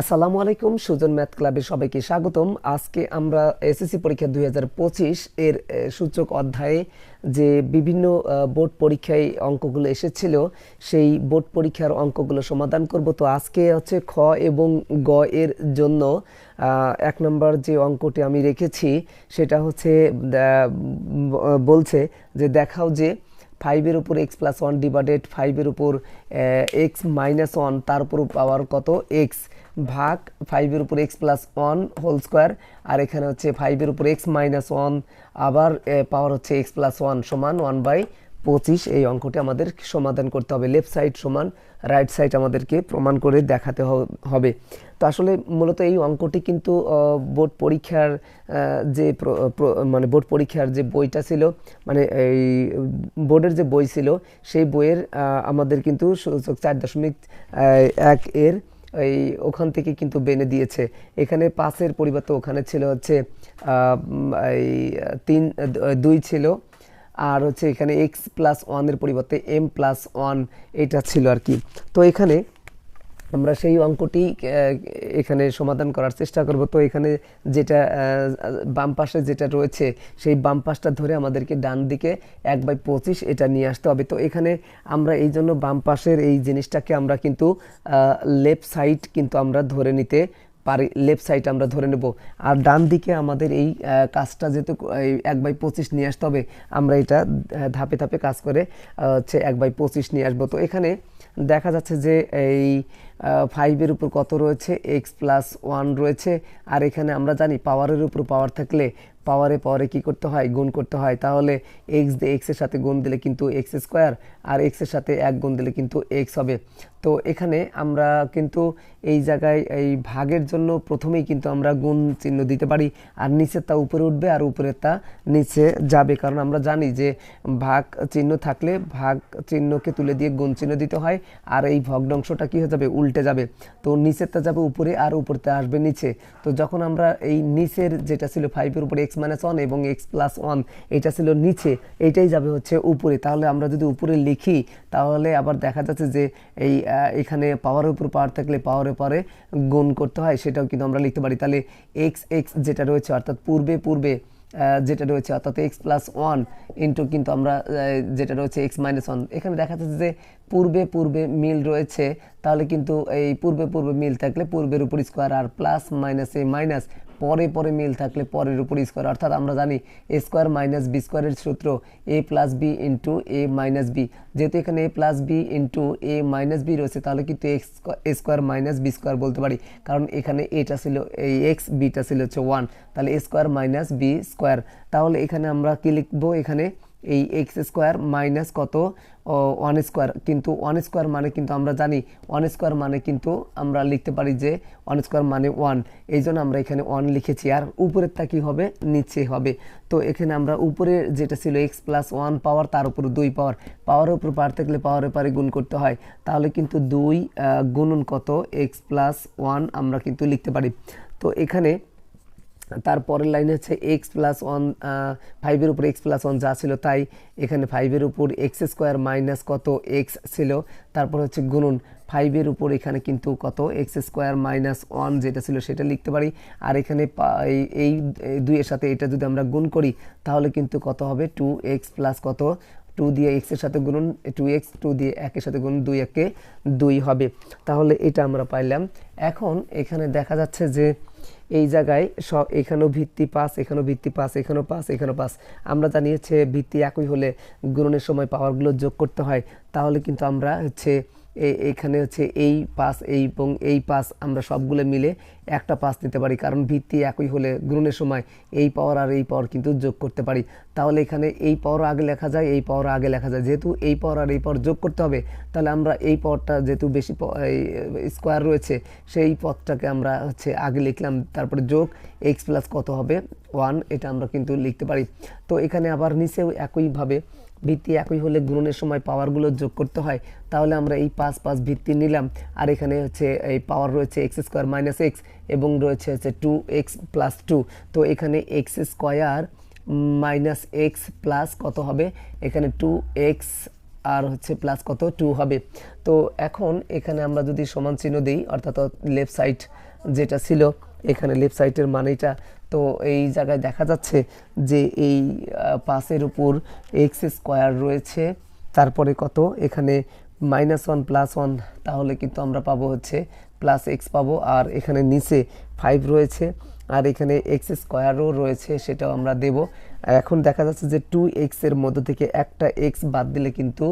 আসসালামু আলাইকুম, সুজন ম্যাথ ক্লাবে সবাইকে স্বাগতম। আজকে আমরা এসএসসি পরীক্ষা দু হাজার পঁচিশ এর সূচক অধ্যায়ে যে বিভিন্ন বোর্ড পরীক্ষায় অঙ্কগুলো এসেছিল, সেই বোর্ড পরীক্ষার অঙ্কগুলো সমাধান করব। তো আজকে হচ্ছে খ এবং গ এর জন্য এক নম্বর যে অঙ্কটি আমি রেখেছি, সেটা হচ্ছে বলছে যে দেখাও যে ফাইভের উপর এক্স প্লাস ওয়ান ডিভাইডেড ফাইভের উপর এক্স মাইনাস ওয়ান তার উপর পাওয়ার কত? এক্স ভাগ ফাইভের উপর এক্স প্লাস হোল স্কোয়ার আর এখানে হচ্ছে ফাইভের উপর এক্স মাইনাস আবার পাওয়ার হচ্ছে এক্স প্লাস ওয়ান সমান ওয়ান বাই পঁচিশ, এই অঙ্কটি আমাদের সমাধান করতে হবে। লেফট সাইড সমান রাইট সাইড আমাদেরকে প্রমাণ করে দেখাতে হবে। তো আসলে মূলত এই অঙ্কটি কিন্তু বোর্ড পরীক্ষার যে মানে বোর্ড পরীক্ষার যে বইটা ছিল মানে এই বোর্ডের যে বই ছিল, সেই বইয়ের আমাদের কিন্তু চার দশমিক এক এর এই ওখান থেকে কিন্তু বেনে দিয়েছে। এখানে পাঁচের পরিবর্তে ওখানে ছিল হচ্ছে এই তিন, দুই ছিল আর হচ্ছে এখানে এক্স প্লাস ওয়ানের পরিবর্তে এম প্লাস ওয়ান এটা ছিল আর কি। তো এখানে আমরা সেই অঙ্কটি এখানে সমাধান করার চেষ্টা করব। তো এখানে যেটা বাম পাশে যেটা রয়েছে, সেই বাম পাশটা ধরে আমাদেরকে ডান দিকে এক বাই পঁচিশ এটা নিয়ে আসতে হবে। তো এখানে আমরা এই জন্য বাম পাশের এই জিনিসটাকে আমরা কিন্তু লেফট সাইড কিন্তু আমরা ধরে নিতে পারি লেফট সাইড আমরা ধরে নেব। আর ডান দিকে আমাদের এই কাজটা যেহেতু এক বাই পঁচিশ নিয়ে আসতে হবে, আমরা এটা ধাপে ধাপে কাজ করে হচ্ছে এক বাই পঁচিশ নিয়ে আসব। তো এখানে দেখা যাচ্ছে যে এই ফাইভের উপর কত রয়েছে? এক্স প্লাস ওয়ান রয়েছে। আর এখানে আমরা জানি পাওয়ারের উপর পাওয়ার থাকলে পাওয়ারে পাওয়ারে কি করতে হয়? গুণ করতে হয়। তাহলে এক্স দিয়ে এক্সের সাথে গুণ দিলে কিন্তু এক্স স্কোয়ার আর এক্সের সাথে এক গুণ দিলে কিন্তু এক্স হবে। তো এখানে আমরা কিন্তু এই জায়গায় এই ভাগের জন্য প্রথমেই কিন্তু আমরা গুণ চিহ্ন দিতে পারি। আর নিচের তা উপরে উঠবে আর উপরের তা নিচে যাবে। কারণ আমরা জানি যে ভাগ চিহ্ন থাকলে ভাগ চিহ্নকে তুলে দিয়ে গুণ চিহ্ন দিতে হয়। আর এই ভগ্নাংশটা কি হয়ে যাবে? উল্টে যাবে। তো নিচেরটা যাবে উপরে আর উপরতে আসবে নিচে। তো যখন আমরা এই নিচের যেটা ছিল ফাইভের উপরে এক্স মাইনাস ওয়ান এবং এক্স প্লাস ওয়ান এটা ছিল নিচে এইটাই যাবে হচ্ছে উপরে। তাহলে আমরা যদি উপরে লিখি, তাহলে আবার দেখা যাচ্ছে যে এই এখানে পাওয়ারের উপর পাওয়ার থাকলে পাওয়ারে পরে গুণ করতে হয়, সেটাও কিন্তু আমরা লিখতে পারি। তাহলে এক্স এক্স যেটা রয়েছে, অর্থাৎ পূর্বে পূর্বে যেটা রয়েছে, অর্থাৎ এক্স প্লাস ওয়ান ইন্টু কিন্তু আমরা যেটা রয়েছে এক্স মাইনাস ওয়ান এখানে দেখা যাচ্ছে যে পূর্বে পূর্বে মিল রয়েছে, তাহলে কিন্তু এই পূর্বে পূর্বে মিল থাকলে পূর্বের উপর স্কোয়ার আর প্লাস মাইনাস এ মাইনাস পরে পরে মিল থাকলে পরের উপর স্কোয়ার অর্থাৎ আমরা জানি এ স্কোয়ার মাইনাস বি স্কোয়ারের সূত্র a plus b into a minus b যেহেতু এখানে a plus b into a minus b রয়েছে, তাহলে কিন্তু x square minus b square বলতে পারি। কারণ এখানে এটা ছিল, এই এক্স বিটা ছিল হচ্ছে ওয়ান তাহলে a square minus b square তাহলে এখানে আমরা কি লিখব? এখানে এই এক্স স্কোয়ার মাইনাস কত? ওয়ান স্কোয়ার কিন্তু ওয়ান স্কোয়ার মানে কিন্তু আমরা জানি ওয়ান স্কোয়ার মানে কিন্তু আমরা লিখতে পারি যে ওয়ান স্কোয়ার মানে ওয়ান এই জন্য আমরা এখানে ওয়ান লিখেছি, আর উপরেরটা কী হবে? নিচে হবে। তো এখানে আমরা উপরে যেটা ছিল এক্স প্লাস ওয়ান পাওয়ার তার উপর দুই পাওয়ার পাওয়ারের উপর পার থাকলে পাওয়ারের পারে গুণ করতে হয়। তাহলে কিন্তু দুই গুণন কত? এক্স প্লাস ওয়ান আমরা কিন্তু লিখতে পারি। তো এখানে তারপরের লাইনে হচ্ছে এক্স প্লাস ওয়ান ফাইভের উপর এক্স প্লাস ওয়ান যা ছিল তাই এখানে ফাইভের উপর এক্স স্কোয়ার মাইনাস কত এক্স ছিল? তারপর হচ্ছে গুণন ফাইভের উপর এখানে কিন্তু কত এক্স স্কোয়ার মাইনাস ওয়ান যেটা ছিল সেটা লিখতে পারি। আর এখানে এই দুইয়ের সাথে এটা যদি আমরা গুণ করি, তাহলে কিন্তু কত হবে? টু এক্স প্লাস কত? টু দিয়ে এক্সের সাথে গুণন টু এক্স টু দিয়ে একের সাথে গুণন, দুই একে দুই হবে। তাহলে এটা আমরা পাইলাম। এখন এখানে দেখা যাচ্ছে যে এই জায়গায় সব এখানেও ভিত্তি পাস, এখানেও ভিত্তি পাস, এখানেও পাস এখানেও পাস। আমরা জানিয়েছে ভিত্তি একই হলে গুণনের সময় পাওয়ারগুলো যোগ করতে হয়। তাহলে কিন্তু আমরা হচ্ছে এ- এখানে হচ্ছে এই পাস, এই এবং এই পাস আমরা সবগুলো মিলে একটা পাস নিতে পারি, কারণ ভিত্তি একই হলে গুণনের সময় এই পাওয়ার আর এই পাওয়ার কিন্তু যোগ করতে পারি। তাহলে এখানে এই পাওয়ার আগে লেখা যায়, এই পাওয়ার আগে লেখা যায়। যেহেতু এই পাওয়ার আর এই পাওয়ার যোগ করতে হবে, তাহলে আমরা এই পাওয়ারটা যেহেতু বেশি স্কোয়ার রয়েছে, সেই পথটাকে আমরা হচ্ছে আগে লিখলাম, তারপরে যোগ এক্স প্লাস কত হবে? ওয়ান এটা আমরা কিন্তু লিখতে পারি। তো এখানে আবার নিচেও একইভাবে ভিত্তি একই হলে গুণনের সময় পাওয়ারগুলো যোগ করতে হয়, তাহলে আমরা এই পাঁচ পাঁচ ভিত্তি নিলাম। আর এখানে হচ্ছে এই পাওয়ার রয়েছে এক্স স্কোয়ার মাইনাস এক্স এবং রয়েছে হচ্ছে টু এক্স প্লাস টু তো এখানে x square minus x plus কত হবে? এখানে টু এক্স আর হচ্ছে প্লাস কত? টু হবে। তো এখন এখানে আমরা যদি সমান চিহ্ন দিই, অর্থাৎ লেফট সাইড যেটা ছিল, এখানে লেফট সাইডের মানেটা, তো এই জায়গায় দেখা যাচ্ছে যে এই পাশের উপর এক্স স্কোয়ার রয়েছে। তারপরে কত? এখানে মাইনাস ওয়ান প্লাস ওয়ান তাহলে কিন্তু আমরা পাবো হচ্ছে প্লাস এক্স পাবো। আর এখানে নিচে ফাইভ রয়েছে। আর এখানে এক্স স্কোয়ারও রয়েছে, সেটাও আমরা দেব। এখন দেখা যাচ্ছে যে টু এক্সের মধ্য থেকে একটা এক্স বাদ দিলে কিন্তু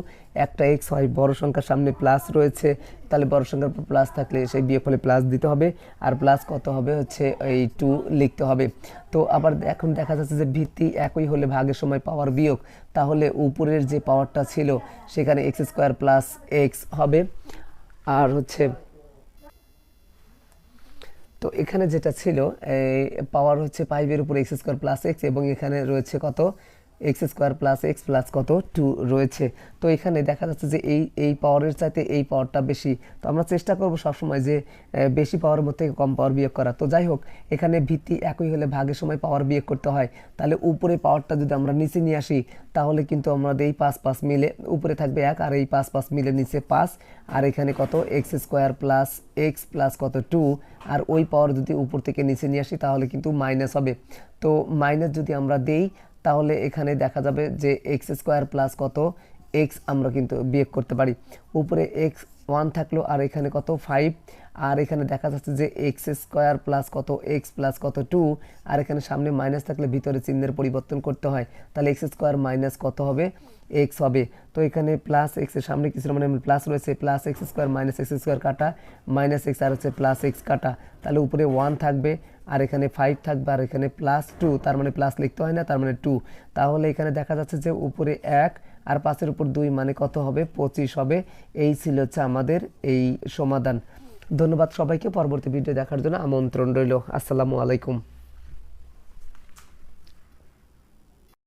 একটা এক্স হয়, বড় সংখ্যার সামনে প্লাস রয়েছে। তাহলে বড় সংখ্যার উপর প্লাস থাকলে সেই বিয়োগফলে প্লাস দিতে হবে। আর প্লাস কত হবে হচ্ছে এই টু লিখতে হবে। তো আবার এখন দেখা যাচ্ছে যে ভিত্তি একই হলে ভাগের সময় পাওয়ার বিয়োগ, তাহলে উপরের যে পাওয়ারটা ছিল, সেখানে এক্স স্কোয়ার প্লাস এক্স হবে। আর হচ্ছে তো এখানে যেটা ছিল পাওয়ার হচ্ছে ফাইভের উপর এক্স স্কোয়ার প্লাস এক্স এবং এখানে রয়েছে কত? X square plus x plus কত? টু রয়েছে। তো এখানে দেখা যাচ্ছে যে এই এই পাওয়ারের চাইতে এই পাওয়ারটা বেশি। তো আমরা চেষ্টা করব সবসময় যে বেশি পাওয়ারের মধ্যে কম পাওয়ার বিয়োগ করা। তো যাই হোক, এখানে ভিত্তি একই হলে ভাগের সময় পাওয়ার বিয়োগ করতে হয়। তাহলে উপরে পাওয়ারটা যদি আমরা নিচে নিয়ে আসি, তাহলে কিন্তু আমাদের এই পাঁচ পাঁচ মিলে উপরে থাকবে এক, আর এই পাঁচ পাঁচ মিলে নিচে পাঁচ। আর এখানে কত? X square plus x plus কত? টু আর ওই পাওয়ার যদি উপর থেকে নিচে নিয়ে আসি, তাহলে কিন্তু মাইনাস হবে। তো মাইনাস যদি আমরা দেই তাহলে এখানে দেখা যাবে যে এক্স স্কোয়ার প্লাস কত? এক্স আমরা কিন্তু বিয়োগ করতে পারি। উপরে এক্স ওয়ান থাকল, আর এখানে কত? ফাইভ আর এখানে দেখা যাচ্ছে যে এক্স স্কোয়ার প্লাস কত? এক্স প্লাস কত? টু আর এখানে সামনে মাইনাস থাকলে ভিতরে চিহ্নের পরিবর্তন করতে হয়। তাহলে এক্স স্কোয়ার মাইনাস কত হবে? এক্স হবে। তো এখানে প্লাস এক্সের সামনে কিছু মানে প্লাস রয়েছে plus x square minus x square কাটা মাইনাস এক্স আর হচ্ছে প্লাস এক্স কাটা। তাহলে উপরে ওয়ান থাকবে, আর এখানে ফাইভ থাকবে, আর এখানে প্লাস টু তার মানে প্লাস লিখতে হয় না, তার মানে টু তাহলে এখানে দেখা যাচ্ছে যে উপরে এক, আর পাঁচের উপর দুই মানে কত হবে? পঁচিশ হবে। এই ছিল হচ্ছে আমাদের এই সমাধান। ধন্যবাদ সবাইকে। পরবর্তী ভিডিও দেখার জন্য আমন্ত্রণ রইল। আসসালামু আলাইকুম।